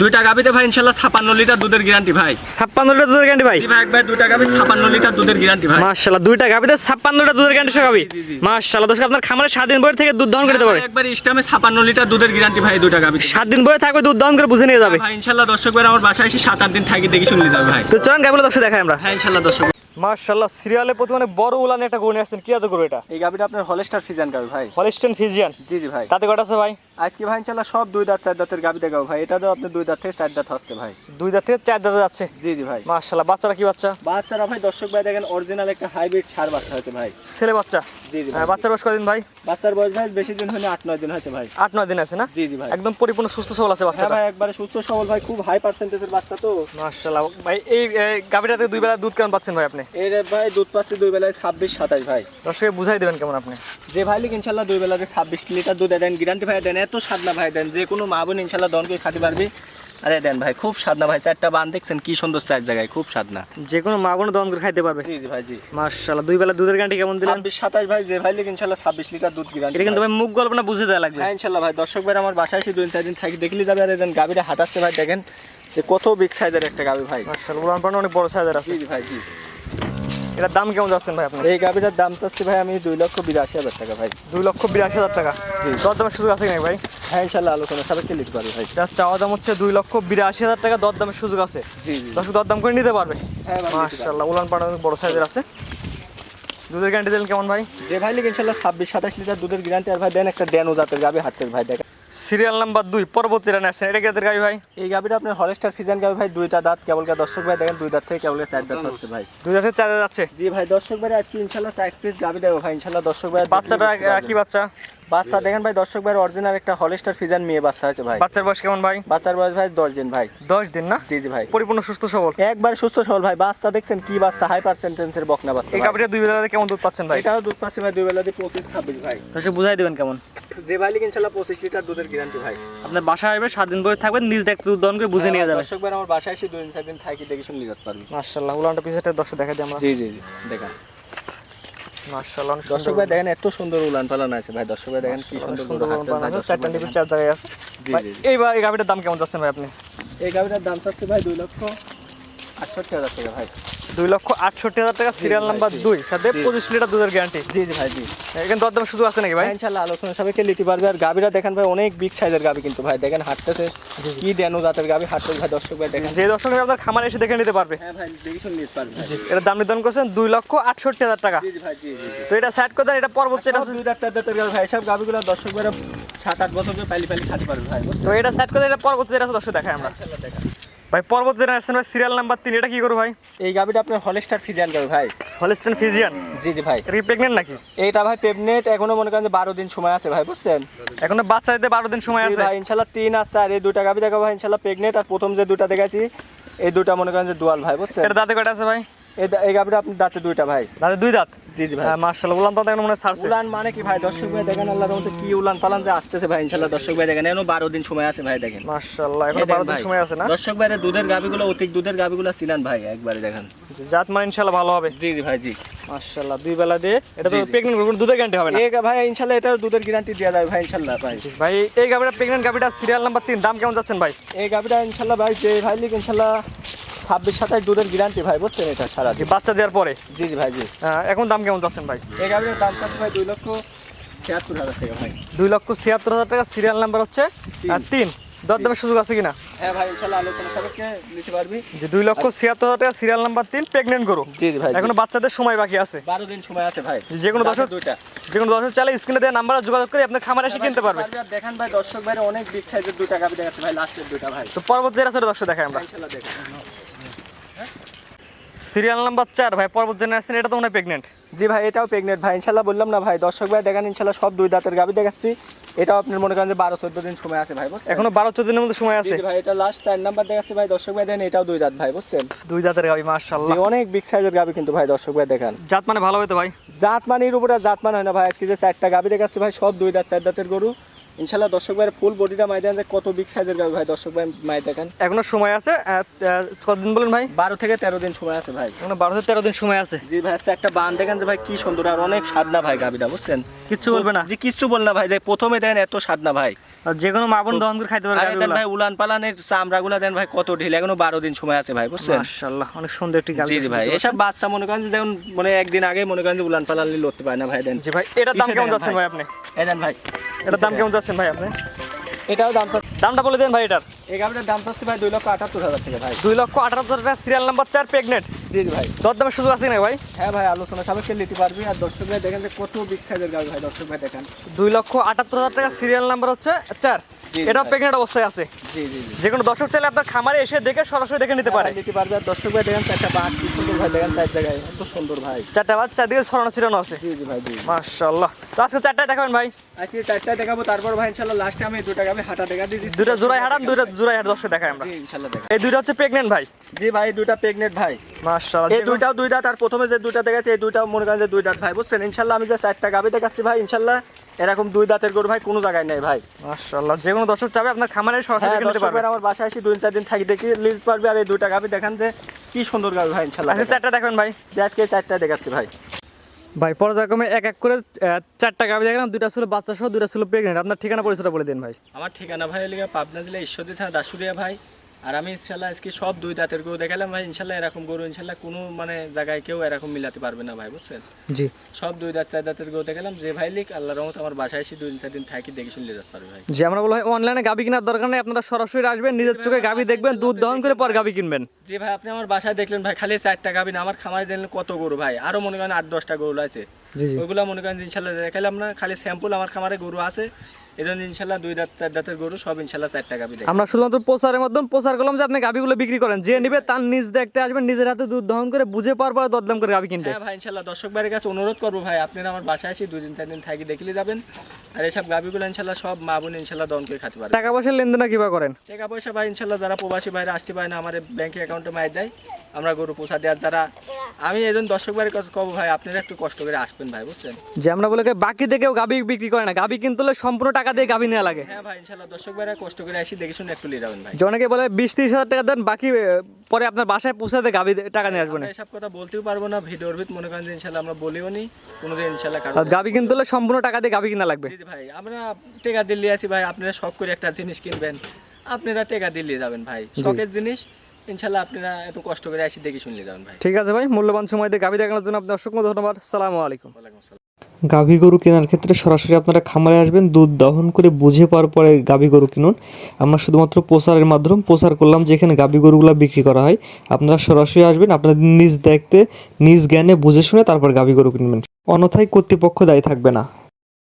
দুইটা গাবিতে ভাই ইনশাল্লাহ ছাপান্ন লিটার দুধের গ্যারান্টি ভাই। ছাপ্পান্ন লিটার দুধের গ্যারান্টি ভাই? ভাই একবার দুইটা গাবি ছাপান্ন লিটার দুধের গ্যারান্টি ভাই। মাশাআল্লাহ দুইটা গাবিতে ছাপ্পান্ন লিটার দুধের গ্যারান্টি সহ গাবি। মাশাআল্লাহ দর্শক আপনার খামারে সাত দিন বয়স থেকে দুধ দহন করতে পারে। একবার ইস্টামে ছাপান্ন লিটার দুধের গ্যারান্টি ভাই দুইটা গাবি সাত দিন বয়স থাকবে দুধ দহন করে বুঝে নিয়ে যাবে। ভাই ইনশাল্লাহ দর্শক ভাই আমার বাসায় এসে সাত আট দিন থাকি দেখি শুনলে যাবে ভাই। তো চলেন গাবিগুলো দর্শক দেখাই আমরা। হ্যাঁ ইনশাল্লাহ দর্শক মাশাআল্লাহ সিরিয়ালে প্রতি মানে বড় উলানে একটা গরু নিয়ে আসছেন। কি আদর গরু এটা? এই গাবিটা আপনার হলেস্টার ফিজান গাবি ভাই। হলিস্টেন ফিজিয়ান জি জি ভাই। তাতে কটা আছে ভাই? আজকে ভাই ইনশাল্লাহ সব দুই দাঁত চার দাঁতের গাবি দেখাবো ভাই। এটা তো আপনি দুই দাঁত থেকে চার দাঁত হচ্ছে ভাই। দুই দাঁত থেকে চার দাঁতে যাচ্ছে জি জি ভাই। মাশাআল্লাহ বাচ্চারা কি বাচ্চা? বাচ্চারা ভাই দর্শক ভাই দেখেন অরিজিনাল একটা হাইব্রিড সার বাচ্চা হয়েছে ভাই। ছেলে বাচ্চা? জি জি হ্যাঁ, ভাই বাচ্চার বয়স কদিন ভাই? বাচ্চার বয়স ভাই বেশি দিন হয়নি আট নয় দিন হয়েছে ভাই। আট নয় দিন আছে না? জি জি ভাই। একদম পরিপূর্ণ সুস্থ সবল আছে বাচ্চা ভাই একবারে সুস্থ সবল ভাই খুব হাই পার্সেন্টেজের বাচ্চা তো। মাশাআল্লাহ ভাই এই গাবিটাতে দুই বেলা দুধ কেমন পাচ্ছেন ভাই আপনি? এর ভাই দুধ পাচ্ছে দুই বেলায় ছাব্বিশ সাতাশ ভাই। দর্শকে বুঝাই দেবেন কেমন আপনি? যে ভাই লিখ ইনশাল্লাহ দুই বেলাতে ছাব্বিশ লিটার দুধ দেন। গ্যারান্টি ভাই দেন এত সাদনা ভাই দেন যে কোনো মা বোন ইনশাল্লাহ দনকে খাতে পারবি। আরে দেন ভাই খুব সাদনা ভাই চারটা বান দেখছেন কি সুন্দর চার জায়গায় খুব সাদনা। যে কোনো মা বোন দন করে খাইতে পারবে। জি জি ভাই জি। মাশাআল্লাহ দুই বেলা দুধের গ্যারান্টি কেমন দিলেন? সাতাশ ভাই যে ভাই লিখ ইনশাল্লাহ ছাব্বিশ লিটার দুধ গ্যারান্টি এটা কিন্তু ভাই মুখ গল্প না বুঝে দেওয়া লাগবে। হ্যাঁ ইনশাল্লাহ ভাই দর্শক ভাই আমার বাসায় এসে দুই চার দিন থাকি দেখলি যাবে। আর এজন গাবিটা হাঁটাচ্ছে ভাই দেখেন যে কত বিগ সাইজের একটা গাবি ভাই। মাশাআল্লাহ অনেক বড় সাইজের আছে। জি ভাই জি। এটার দাম কেমন যাচ্ছেন ভাই আপনি এই গাবিটার দাম চাচ্ছি ভাই আমি দুই লক্ষ বিরাশি হাজার টাকা ভাই। দুই লক্ষ বিরাশি হাজার টাকা। জি। দর দামের সুযোগ আছে নাকি ভাই? হ্যাঁ ইনশাল্লাহ আলোচনা সাপেক্ষে লিখতে পারি ভাই। এটার চাওয়া দাম হচ্ছে দুই লক্ষ বিরাশি হাজার টাকা দর দামের সুযোগ আছে। জি দর্শক দর দাম করে নিতে পারবে? হ্যাঁ। মাশাআল্লাহ উলান পাড়া বড় সাইজের আছে। দুধের গ্যারান্টি দিলেন কেমন ভাই? যে ভাই লিখ ইনশাল্লাহ ছাব্বিশ সাতাশ লিটার দুধের গ্যারান্টি আর ভাই দেন একটা ড্যানো জাতের গাবি হাতের ভাই দেখেন। সিরিয়াল নাম্বার দুই পরবর্তী রান আসছেন এটা কেদের গাড়ি ভাই? এই গাবিটা আপনার হলেস্টার ফিজান গাবি ভাই দুইটা দাঁত। কেবল কা দর্শক ভাই দেখেন দুই দাঁত থেকে কেবল চার দাঁত হচ্ছে ভাই। দুই হাজার চার যাচ্ছে? জি ভাই দর্শক ভাই আজকে ইনশাল্লাহ চার পিস গাবি দেবো ভাই ইনশাল্লাহ দর্শক ভাই বাচ্চাটা কি বাচ্চা? বাচ্চা দেখেন ভাই দর্শক ভাই অরিজিনাল একটা হলেস্টার ফিজান মেয়ে বাচ্চা আছে ভাই। বাচ্চার বয়স কেমন ভাই? বাচ্চার বয়স ভাই দশ দিন ভাই। দশ দিন না? জি জি ভাই। পরিপূর্ণ সুস্থ সবল? একবার সুস্থ সবল ভাই। বাচ্চা দেখছেন কি বাচ্চা হাই পার্সেন্টেন্সের বকনা বাচ্চা এই। কাপড়টা দুই বেলাতে কেমন দুধ পাচ্ছেন ভাই? এটাও দুধ পাচ্ছে ভাই দুই বেলাতে পঁচিশ ছাব্বিশ ভাই। বুঝাই দেবেন কেমন? যে ভাই লিখ ইনশাল্লাহ পঁচিশ লিটার দুধের গ্যারান্টি ভাই। আপনার বাসায় আসবে সাত দিন বয়স থাকবেন নিজ দেখতে দুধ দহন করে বুঝে নিয়ে যাবে দর্শক ভাই আমার বাসায় এসে দুই চার দিন থাকি দেখে শুনে নিতে পারবি মাশাআল্লাহ উলানটা পিসেটা দর্শক দেখা দিই আমরা। জি জি জি দেখেন। মাশাআল্লাহ দর্শক ভাই দেখেন এত সুন্দর উলান পালান আছে ভাই। দর্শক ভাই দেখেন কি সুন্দর সুন্দর উলান পালান আছে চারটা ভাই চার জায়গায় আছে। জি, ভাই। এই এই গাভিটার দাম কেমন যাচ্ছেন ভাই আপনি? এই গাভিটার দাম চাচ্ছে ভাই দুই লক্ষ আটষট্টি হাজার টাকা ভাই। দুই লক্ষ আটষট্টি হাজার টাকা সিরিয়াল ভাই, নাম্বার দুই সাথে পঁচিশ লিটার দুধের গ্যারান্টি জি জি ভাই জি। এখানে দরদাম সুযোগ আছে নাকি ভাই? ভাই ইনশাল্লাহ আলোচনা সাপেক্ষে নিতে পারবে আর গাভিটা দেখেন ভাই অনেক বিগ সাইজের গাভি কিন্তু ভাই। দেখেন হাঁটতেছে কি ড্যানো জাতের গাভি হাঁটতেছে ভাই দর্শক ভাই দেখেন। যে দর্শক আপনার খামারে এসে দেখে নিতে পারবে। হ্যাঁ ভাই দেখে নিতে পারবে জি এটার দাম নির্ধারণ করছেন দুই লক্ষ আটষট্টি হাজার টাকা। জি ভাই জি তো এটা সাইড করতেন এটা পরবর্তী এটা সব দুই দাঁত চার দাঁতের গাভি ভাই সব গাভিগুলো দর্শক ভাইরা সাত আট বছর ধরে পাইলি পাইলি খাতে পারবে ভাই। তো এটা সাইড করতে এটা পরবর্তী আছে দর্শক দেখাই আমরা। দেখেন। ভাই পর্বত জেনারেশন ভাই সিরিয়াল নাম্বার তিন এটা কি করব ভাই? এই গাবিটা আপনার হলেস্টার ফিজিয়ান গাবি ভাই। হলেস্টার ফিজিয়ান জি জি ভাই। কি নাকি? এটা ভাই প্রেগনেন্ট এখনও মনে করেন যে বারো দিন সময় আছে ভাই বুঝছেন? এখনও বাচ্চা দিতে বারো দিন সময় আছে? ভাই ইনশাল্লাহ তিন আছে আর এই দুটা গাবি দেখাবো ভাই ইনশাল্লাহ প্রেগনেন্ট আর প্রথম যে দুটা দেখাইছি এই দুটা মনে করেন যে দুয়াল ভাই বুঝছেন? এটা দাঁতে কয়টা আছে ভাই? এই গাভিটা আপনি দাঁতে দুইটা ভাই। দাঁতে দুই দাঁত? জি জি ভাই। হ্যাঁ মার্শাল উলান তো এখন মনে ছাড়ছে। উলান মানে কি ভাই? দর্শক ভাই দেখেন আল্লাহ রহমতে কি উলান পালান যে আসতেছে ভাই ইনশাল্লাহ দর্শক ভাই দেখেন এখনও বারো দিন সময় আছে ভাই দেখেন। মার্শাল্লাহ এখন দেখেন বারো দিন সময় আছে না? দর্শক ভাইরে দুধের গাভিগুলো অধিক দুধের গাভিগুলো ছিলেন ভাই একবারে দেখেন। জাত মানে ইনশাল্লাহ ভালো হবে। জি জি ভাই জি। মার্শাল্লাহ দুই বেলা দিয়ে এটা তো। প্রেগনেন্ট কোনো দুধের গ্যারান্টি হবে না? এই ভাই ইনশাল্লাহ এটা দুধের গ্যারান্টি দেওয়া যায় ভাই ইনশাল্লাহ ভাই। ভাই এই গাভিটা প্রেগনেন্ট গাভিটা সিরিয়াল নাম্বার তিন দাম কেমন যাচ্ছেন ভাই? এই গাভিটা ইনশাল্লাহ ভাই যে ভাই লিখ ইনশাল্লাহ ছাব্বিশ সাতাশ দুধের গ্যারান্টি ভাই বুঝছেন এটা সারা জি বাচ্চা দেওয়ার পরে? জি জি ভাই জি। এখন দাম কেমন যাচ্ছেন ভাই? এই গাভিটার দাম চাচ্ছে ভাই দুই লক্ষ ছিয়াত্তর হাজার টাকা ভাই। দুই লক্ষ ছিয়াত্তর হাজার টাকা সিরিয়াল নাম্বার হচ্ছে তিন। দর দামের সুযোগ আছে কিনা? হ্যাঁ ভাই ইনশাল্লাহ আলোচনা সাপেক্ষে নিতে পারবি। যে দুই লক্ষ ছিয়াত্তর হাজার টাকা সিরিয়াল নাম্বার তিন প্রেগনেন্ট গরু। জি জি ভাই এখনও বাচ্চাদের সময় বাকি আছে। বারো দিন সময় আছে ভাই। যে কোনো দর্শক- দুইটা। যে কোনো দর্শক চাইলে স্ক্রিনে দেওয়া নাম্বারে যোগাযোগ করে আপনার খামারে এসে কিনতে পারবে। দেখেন ভাই দর্শক ভাইরা অনেক বিগ সাইজের দুটা গাভি দেখাচ্ছে ভাই লাস্টের দুটা ভাই। তো পরবর্তী যেটা দর্শক দেখাই আমরা। ইনশাল্লাহ দেখেন সিরিয়াল নাম্বার চার ভাই পরবর্তী জেনারেশন এটা তো মনে হয় প্রেগনেন্ট জি ভাই এটাও প্রেগনেন্ট ভাই ইনশাল্লাহ বললাম না ভাই দর্শক ভাই দেখেন ইনশাল্লাহ সব দুই দাঁতের গাভি দেখাচ্ছি। এটাও আপনার মনে করেন যে বারো চোদ্দ দিন সময় আছে ভাই বুঝছেন? এখনও বারো চোদ্দ দিনের মধ্যে সময় আছে। জি ভাই এটা লাস্ট চার নাম্বার দেখাচ্ছি ভাই দর্শক ভাই দেখেন এটাও দুই দাঁত ভাই বুঝছেন? দুই দাঁতের গাবি জি মার্শাল্লাহ অনেক বিগ সাইজের গাভি কিন্তু ভাই দর্শক ভাই দেখেন। জাত মানে ভালো হবে তো ভাই? জাত মানির উপরে জাত মান হয় না ভাই আজকে যে চারটা গাভি দেখাচ্ছি ভাই সব দুই দাঁত চার দাঁতের গরু। ইনশাল্লাহ দর্শক ভাইয়ের ফুল বডিটা মাই দেন যে কত বিগ সাইজের গাছ ভাই? দর্শক ভাই মাই দেখেন। এখনও সময় আছে কতদিন বলেন ভাই? বারো থেকে তেরো দিন সময় আছে ভাই। এখনও বারো থেকে তেরো দিন সময় আছে। জি ভাই আচ্ছা একটা বান দেখেন যে ভাই কি সুন্দর আর অনেক সাদনা ভাই গাবিটা বুঝছেন? কিচ্ছু বলবে না। যে কিচ্ছু বল না ভাই যে প্রথমে দেখেন এত সাদনা ভাই। যে কোনো মাবন দহন করে খাইতে পারবে দেন ভাই উলান পালানের চামড়াগুলা দেন ভাই কত ঢিল এখনও বারো দিন সময় আছে ভাই বুঝছেন? মাশাআল্লাহ অনেক সুন্দর একটি গাছ জি ভাই এসব বাচ্চা মনে করেন যে যেমন মানে একদিন আগে মনে করেন যে উলান পালানলি লড়তে পারে না ভাই দেন। জি ভাই এটার দাম কেমন যাচ্ছেন ভাই। আপনি? এই দেন ভাই। এটার দাম কেমন যাচ্ছেন ভাই আপনি? এটাও দাম দামটা বলে দেন ভাই এটার। এই গাভিটার দাম চাচ্ছে ভাই দুই লক্ষ আটাত্তর হাজার থেকে ভাই। দুই লক্ষ হাজার টাকা সিরিয়াল নাম্বার চার প্রেগনেন্ট জি ভাই। দরদামের সুযোগ আছে না ভাই? হ্যাঁ ভাই আলোচনা সাপেক্ষে নিতে পারবি। আর দর্শক ভাই দেখেন যে কত বিগ সাইজের গাভি ভাই দর্শক ভাই দেখেন। দুই লক্ষ আটাত্তর হাজার টাকা সিরিয়াল নাম্বার হচ্ছে চার। এটা প্রেগনেন্ট অবস্থায় আছে। জি জি যে কোনো দর্শক চাইলে আপনার খামারে এসে দেখে সরাসরি দেখে নিতে পারে। নিতে পারবে। আর দর্শক ভাই দেখেন চারটা বাঘ কি সুন্দর ভাই দেখেন চার জায়গায়। এত সুন্দর ভাই। চারটা বাদ চারদিকে ছড়ানো ছিটানো আছে। জি জি ভাই জি। মাশাআল্লাহ। তো আজকে চারটায় দেখাবেন ভাই। আজকে চারটা দেখাবো। তারপর ভাই ইনশাল্লাহ লাস্টে আমি দুটা গাভি হাঁটা দেখা দিয়ে দুইটা জোড়াই দুইটা জোড়াই হাট দর্শক দেখাই আমরা। এই দুইটা হচ্ছে ভাই। জি ভাই দুইটা প্রেগনেন্ট ভাই। মাশাআল্লাহ এই দুইটাও দুইটা তার প্রথমে যে দুইটা দেখাচ্ছে এই দুইটা মনে করেন যে দুইটা ভাই বুঝছেন? ইনশাল্লাহ আমি যে চারটা গাভি দেখাচ্ছি ভাই ইনশাল্লাহ এরকম দুই দাঁতের গরু ভাই কোনো জায়গায় নেই ভাই। মাশাআল্লাহ যে কোনো দর্শক চাবে আপনার খামারে সরাসরি হ্যাঁ দেখে নিতে দর্শক পারবে। আমার বাসায় দুই চার দিন থাকি দেখি লিজ পারবে আর এই দুইটা গাভি দেখান যে কি সুন্দর গাভি ভাই আজকে চারটা দেখবেন ভাই। আজকে চারটা দেখাচ্ছি ভাই। ভাই, পর্যায়ক্রমে এক এক করে চারটা গাভি দেখলাম, দুইটা ছিল বাচ্চা সহ, দুইটা ছিল প্রেগনেন্ট আপনার ঠিকানা পরিচয়টা বলে দিন ভাই। আমার ঠিকানা ভাই পাবনা জেলা ঈশ্বরদী থানা দাসুরিয়া ভাই। আর আমি ইনশাল্লাহ আজকে সব দুই দাঁতের গরু দেখালাম ভাই ইনশাল্লাহ এরকম গরু ইনশাল্লাহ কোনো মানে জায়গায় কেউ এরকম মিলাতে পারবে না ভাই বুঝছেন? জি। সব দুই দাঁত চার দাঁতের গরু দেখালাম যে ভাই লিখ আল্লাহ রহমত আমার বাসায় এসে দুই চার দিন থাকি দেখে শুনলে যেতে পারবে ভাই। যে আমরা বলা হয় অনলাইনে গাভি কেনার দরকার নেই আপনারা সরাসরি আসবেন নিজের চোখে গাভি দেখবেন দুধ দহন করে পর গাভি কিনবেন। যে ভাই আপনি আমার বাসায় দেখলেন ভাই খালি চারটা গাবি না আমার খামারে দেখলেন কত গরু ভাই আরও মনে করেন আট দশটা গরু আছে। ওইগুলো মনে করেন ইনশাল্লাহ দেখালাম না খালি স্যাম্পল আমার খামারে গরু আছে এই জন্য ইনশাল্লাহ দুই দাঁত চার দাঁতের গরু সব ইনশাল্লাহ চারটা গাবি দেখে আমরা শুধুমাত্র প্রচারের মাধ্যমে প্রচার করলাম যে আপনি গাভিগুলো বিক্রি করেন। যে নিবে তার নিজ দেখতে আসবেন নিজের হাতে দুধ দহন করে বুঝে পাওয়ার পরে দরদাম করে গাভি কিনবে। হ্যাঁ ভাই ইনশাল্লাহ দর্শক ভাইয়ের কাছে অনুরোধ করব ভাই আপনারা আমার বাসায় এসে দুই দিন চার দিন থাকি দেখলে যাবেন। আর এইসব গাবিগুলো ইনশাল্লাহ সব মা বোন ইনশাল্লাহ দন করে খাতে পারে টাকা পয়সার লেনদেন কীভাবে করেন? টাকা পয়সা ভাই ইনশাল্লাহ যারা প্রবাসী বাইরে আসতে পারে না আমার ব্যাংক অ্যাকাউন্টে মাই দেয়। আমরা গরু পোষা দেওয়ার যারা আমি এই জন্য দর্শক ভাইয়ের কাছে কব ভাই আপনারা একটু কষ্ট করে আসবেন ভাই বুঝছেন? যে আমরা বলে বাকি দেখেও গাভি বিক্রি করে না গাভি কিনতে সম্পূর্ণ টাকা দিয়ে গাভি নেওয়া লাগে। হ্যাঁ ভাই ইনশাল্লাহ দর্শক ভাইরা কষ্ট করে আসি দেখে শুনে একটু নিয়ে যাবেন ভাই। যে অনেকে বলে বিশ তিরিশ হাজার টাকা দেন বাকি পরে আপনার বাসায় পৌঁছাতে গাভি টাকা নিয়ে আসবেন এসব কথা বলতেও পারব না ভিডিওর ভিত মনে করেন যে ইনশাল্লাহ আমরা বলিও নি কোনোদিন ইনশাল্লাহ কারও আর গাভি কিনতে হলে সম্পূর্ণ টাকা দিয়ে গাভি কিনা লাগবে। জি জি ভাই আমরা টেকা দিল্লি আছি ভাই আপনারা শখ করে একটা জিনিস কিনবেন আপনারা টেকা দিল্লি যাবেন ভাই শখের জিনিস ইনশাল্লাহ আপনারা একটু কষ্ট করে আসি দেখে শুনলে যাবেন ভাই। ঠিক আছে ভাই মূল্যবান সময় দিয়ে গাভি দেখানোর জন্য আপনার অসংখ্য ধন্যবাদ। সালামু আলাইকুম। গাভী গরু কেনার ক্ষেত্রে সরাসরি আপনারা খামারে আসবেন দুধ দহন করে বুঝে পাওয়ার পরে গাভী গরু কিনুন। আমরা শুধুমাত্র প্রচারের মাধ্যমে প্রচার করলাম যে এখানে গাভী গরুগুলো বিক্রি করা হয়। আপনারা সরাসরি আসবেন আপনাদের নিজ দেখতে নিজ জ্ঞানে বুঝে শুনে তারপর গাভী গরু কিনবেন। অন্যথায় কর্তৃপক্ষ দায়ী থাকবে না।